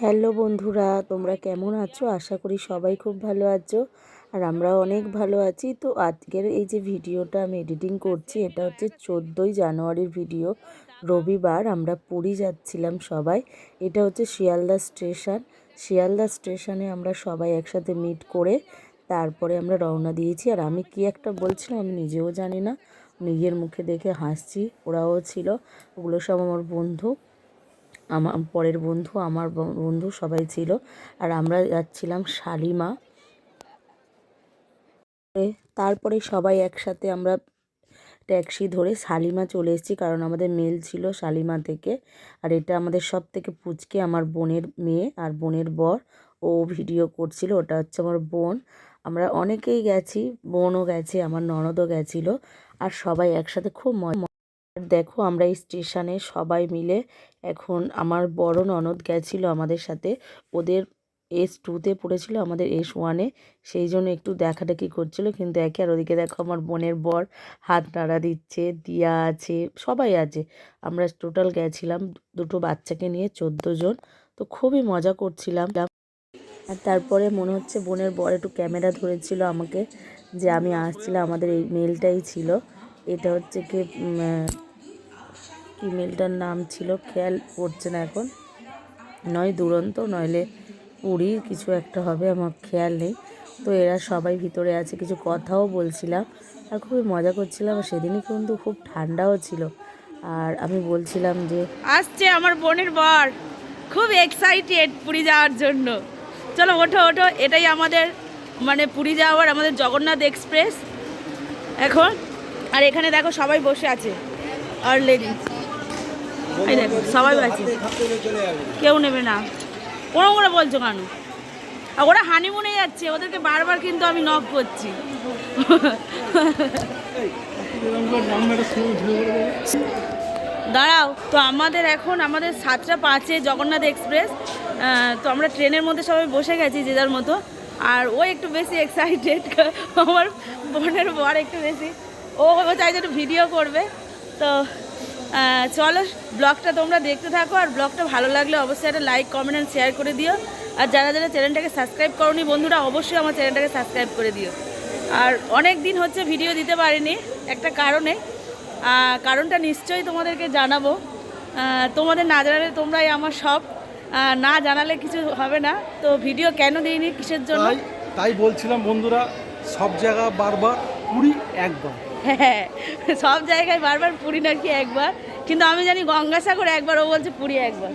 Hello বন্ধুরা, তোমরা কেমন আছো? আশা করি সবাই খুব ভালো আছো আর আমরাও অনেক ভালো আছি। তো আজকের এই যে ভিডিওটা আমি এডিটিং করছি, এটা হচ্ছে চোদ্দোই জানুয়ারির ভিডিও রবিবার আমরা পুরী যাচ্ছিলাম সবাই। এটা হচ্ছে শিয়ালদা স্টেশন। শিয়ালদা স্টেশনে আমরা সবাই একসাথে মিট করে তারপরে আমরা রওনা দিয়েছি। আর আমি কি একটা বলছিলাম আমি নিজেও জানি না, নিজের মুখে দেখে হাসছি, ওরাও ছিল, ওগুলো সব আমার বন্ধু। আমার পরের বন্ধু, আমার বন্ধু সবাই ছিল। আর আমরা যাচ্ছিলাম শালিমা। তারপরে সবাই একসাথে আমরা ট্যাক্সি ধরে শালিমা চলে এসেছি, কারণ আমাদের মেল ছিল শালিমা থেকে। আর এটা আমাদের সব থেকে পুচকে, আমার বোনের মেয়ে আর বোনের বর। ও ভিডিও করছিল, ওটা হচ্ছে আমার বোন। আমরা অনেকেই গেছি, বোনও গেছে, আমার ননদও গেছিল। আর সবাই একসাথে খুব মজা দেখো আমরা এই স্টেশনে সবাই মিলে এখন আমার বড় ননদ গেছিল আমাদের সাথে। ওদের এস টুতে পড়েছিল, আমাদের এস ওয়ানে সেই জন্য একটু দেখাদেখি করছিল, কিন্তু একে আর ওদিকে দেখো আমার বোনের বর হাত নাড়া দিচ্ছে, দিয়া আছে, সবাই আছে। আমরা টোটাল গেছিলাম দুটো বাচ্চাকে নিয়ে চোদ্দ জন, তো খুবই মজা করছিলাম। আর তারপরে মনে হচ্ছে বোনের বর একটু ক্যামেরা ধরেছিল আমাকে যে আমি আসছিলাম, আমাদের এই মেলটাই ছিল। এটা হচ্ছে কি কি মেলটার নাম ছিল খেয়াল পড়ছে না এখন। নয় দুরন্ত, নইলে পুরীর কিছু একটা হবে, আমার খেয়াল নেই। তো এরা সবাই ভিতরে আছে, কিছু কথাও বলছিলাম আর খুবই মজা করছিলাম। আর সেদিনই কিন্তু খুব ঠান্ডাও ছিল। আর আমি বলছিলাম যে, আসছে আমার বোনের বর। খুব এক্সাইটেড পুরী যাওয়ার জন্য। চলো, ওঠো ওঠো। এটাই আমাদের মানে পুরী যাওয়ার আমাদের জগন্নাথ এক্সপ্রেস এখন, আর এখানে দেখো সবাই বসে আছে। অলরেডি এই দেখো, সবাই আছে কেউ নেবে না। কোনো করে বলছো কেন? ওরা হানিমুনে যাচ্ছে, ওদেরকে বারবার কিন্তু আমি নক করছি। দাঁড়াও, তো আমাদের এখন, আমাদের সাতটা পাঁচে জগন্নাথ এক্সপ্রেস তো আমরা ট্রেনের মধ্যে সবাই বসে গেছি যে যার মতো। আর ও একটু বেশি এক্সাইটেড আমার বোনের বর একটু বেশি। ও চাইছে একটু ভিডিও করবে, তো চলো, ব্লগটা তোমরা দেখতে থাকো, আর ব্লগটা ভালো লাগলে অবশ্যই একটা লাইক কমেন্ট অ্যান্ড শেয়ার করে দিও। আর যারা যারা চ্যানেলটাকে সাবস্ক্রাইব করনি, বন্ধুরা অবশ্যই আমার চ্যানেলটাকে সাবস্ক্রাইব করে দিও। আর অনেক দিন হচ্ছে ভিডিও দিতে পারিনি, একটা কারণে। কারণটা নিশ্চয়ই তোমাদেরকে জানাব। তোমাদের না জানালে তোমরাই আমার সব। না জানালে কিছু হবে না। তো ভিডিও কেন দিইনি, কিসের জন্য? তাই বলছিলাম বন্ধুরা, সব জায়গা বারবার, পুরী একবার হ্যাঁ সব জায়গায় বারবার পুরী নাকি একবার। কিন্তু আমি জানি গঙ্গাসাগর একবার, ও বলছে পুরী একবার।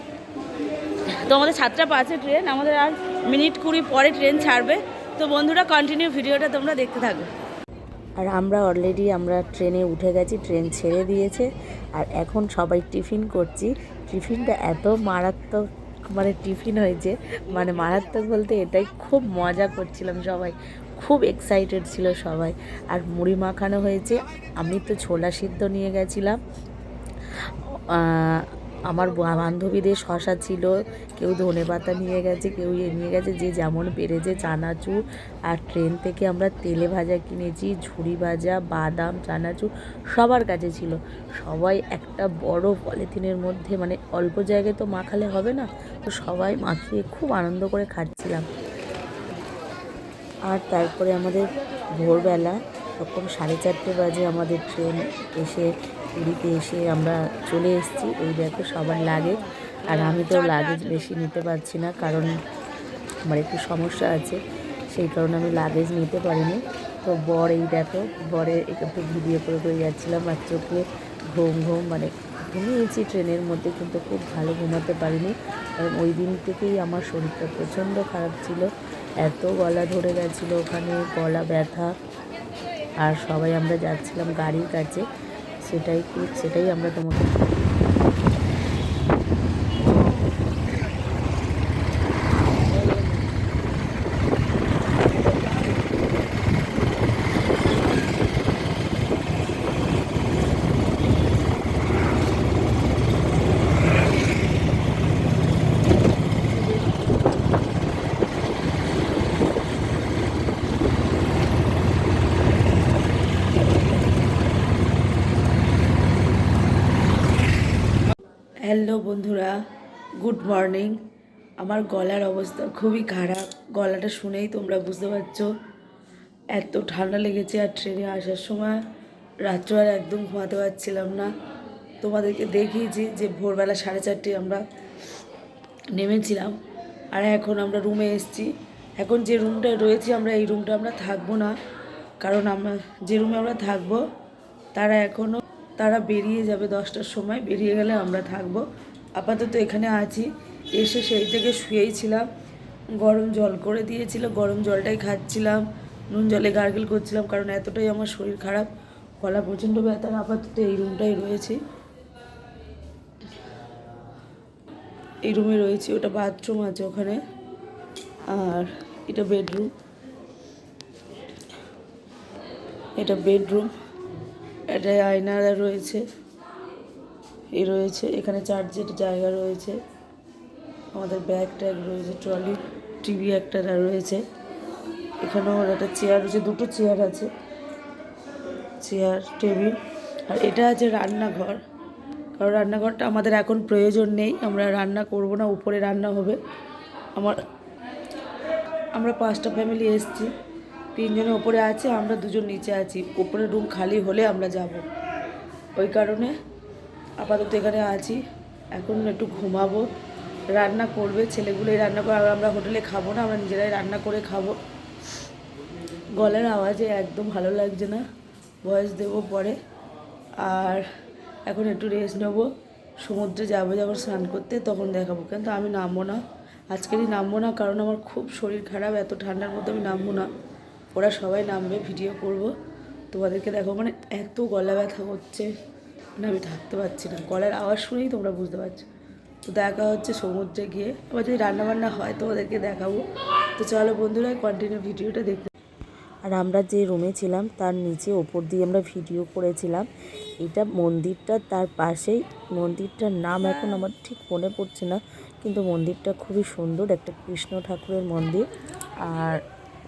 তো আমাদের সাতটা পাঁচে ট্রেন, আমাদের আর মিনিট কুড়ি পরে ট্রেন ছাড়বে। তো বন্ধুরা কন্টিনিউ ভিডিওটা তোমরা দেখতে থাকো। আর আমরা অলরেডি আমরা ট্রেনে উঠে গেছি, ট্রেন ছেড়ে দিয়েছে। আর এখন সবাই টিফিন করছি। টিফিনটা এত মারাত্মক মানে টিফিন হয়েছে। মানে মারাত্মক বলতে এটাই খুব মজা করছিলাম সবাই। খুব এক্সাইটেড ছিল সবাই। আর মুড়ি মাখানো হয়েছে। আমি তো ছোলা সিদ্ধ নিয়ে গেছিলাম। আমার বান্ধবীদের শশা ছিল, কেউ ধনে পাতা নিয়ে গেছে, কেউ ইয়ে নিয়ে গেছে, যে যেমন পেরেছে চানাচুর। আর ট্রেন থেকে আমরা তেলে ভাজা কিনেছি, ঝুড়ি ভাজা, বাদাম, চানাচুর, সবার কাছে ছিল। সবাই একটা বড় পলিথিনের মধ্যে মানে অল্প জায়গায় তো মাখালে হবে না? তো সবাই মাখিয়ে খুব আনন্দ করে খাচ্ছিলাম। আর তারপরে আমাদের ভোরবেলা তখন সাড়ে চারটে বাজে আমাদের ট্রেন এসে, পুরীতে এসে আমরা চলে এসেছি। এই দেখো সবার লাগেজ আর আমি তো লাগেজ বেশি নিতে পারছি না কারণ আমার একটু সমস্যা আছে, সেই কারণে আমি লাগেজ নিতে পারিনি। তো বর এই দেখো, বরে একটু ভিডিও করে করে যাচ্ছিলাম আর চোখে ঘুম ঘুম মানে ঘুমিয়েছি ট্রেনের মধ্যে কিন্তু খুব ভালো ঘুমাতে পারিনি। কারণ ওই দিন থেকেই আমার শরীরটা প্রচণ্ড খারাপ ছিল। এত গলা ধরে গেছিল ওখানে, গলা ব্যথা। আর সবাই আমরা যাচ্ছিলাম গাড়ির কাছে। সেটাই সেটাই আমরা তোমাকে হ্যালো বন্ধুরা, গুড মর্নিং। আমার গলার অবস্থা খুবই খারাপ। গলাটা শুনেই তোমরা বুঝতে পারছ, এত ঠান্ডা লেগেছে আর ট্রেনে আসার সময় রাত্র আর একদম ঘুমাতে পারছিলাম না। তোমাদেরকে দেখিয়েছি যে ভোরবেলা সাড়ে চারটে আমরা নেমেছিলাম আর এখন আমরা রুমে এসেছি। এখন যে রুমটা রয়েছি আমরা, এই রুমটা আমরা থাকব না, কারণ আমরা, যে রুমে আমরা থাকব, তারা এখনও তারা বেরিয়ে যাবে দশটার সময়। বেরিয়ে গেলে আমরা থাকব। আপাতত এখানে আছি। এসে সেই থেকে শুয়েই ছিলাম। গরম জল করে দিয়েছিল। গরম জলটাই খাচ্ছিলাম। নুন জলে গার্গেল করছিলাম কারণ এতটাই আমার শরীর খারাপ। গলা প্রচণ্ড ব্যথা আপাতত এই রুমটাই রয়েছে। এই রুমে রয়েছে। ওটা বাথরুম আছে ওখানে। আর এটা বেডরুম। এটা বেডরুম। এটা আয়নারা রয়েছে। এই রয়েছে, এখানে চার্জের জায়গা রয়েছে। আমাদের ব্যাগ ট্যাগ রয়েছে, ট্রলি, টিভি একটা রয়েছে। এখানেও একটা চেয়ার রয়েছে, দুটো চেয়ার আছে। Chair, table. আর এটা আছে রান্নাঘর। কারণ রান্নাঘরটা আমাদের এখন প্রয়োজন নেই, আমরা রান্না করব না, উপরে রান্না হবে। আমার, আমরা পাঁচটা ফ্যামিলি এসেছি। তিনজনে ওপরে আছে, আমরা দুজন নিচে আছি। উপরে রুম খালি হলে আমরা যাব। ওই কারণে আপাতত এখানে আছি। এখন একটু ঘুমাবো। রান্না করবে ছেলেগুলোই রান্না করে আমরা হোটেলে খাব না, আমরা নিজেরাই রান্না করে খাব। গলার আওয়াজে একদম ভালো লাগছে না। ভয়েস দেবো পরে। আর এখন একটু রেস্ট নেব। সমুদ্রে যাব যাব স্নান করতে, তখন দেখাবো। কিন্তু আমি নামবো না। আজকেরই নামবো না, কারণ আমার খুব শরীর খারাপ, এত ঠান্ডার মধ্যে আমি নামবো না। ওরা সবাই নামবে, ভিডিও করব। তোমাদেরকে দেখো মানে এত গলা ব্যথা হচ্ছে। না আমি থাকতে পারছি না। গলার আওয়াজ শুনেই তোমরা বুঝতে পারছ। তো দেখা হচ্ছে সমুদ্রে গিয়ে। আবার যদি রান্নাবান্না হয় তোমাদেরকে দেখাবো। তো চলো বন্ধুরা কন্টিনিউ ভিডিওটা দেখতে। আর আমরা যে রুমে ছিলাম, তার নিচে ওপর দিয়ে আমরা ভিডিও করেছিলাম। এটা মন্দিরটা, তার পাশেই মন্দিরটার নাম এখন আমার ঠিক মনে পড়ছে না। কিন্তু মন্দিরটা খুবই সুন্দর, একটা কৃষ্ণ ঠাকুরের মন্দির। আর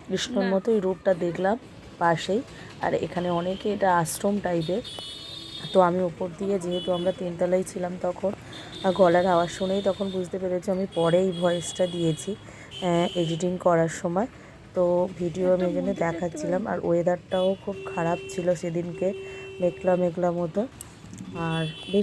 কৃষ্ণর মতোই রূপটা দেখলাম পাশেই। আর এখানে অনেকে এটা আশ্রম টাইপের তো আমি উপর দিয়ে যেহেতু আমরা তিনতলায় ছিলাম তখন আর গলার আওয়াজ শুনেই তখন বুঝতে পেরেছি আমি পরে এই ভয়েসটা দিয়েছি এডিটিং করার সময়। তো ভিডিও আমি এই জন্য দেখাচ্ছিলাম। আর ওয়েদারটাও খুব খারাপ ছিল সেদিনকে মেঘলা মেঘলা মতো। আর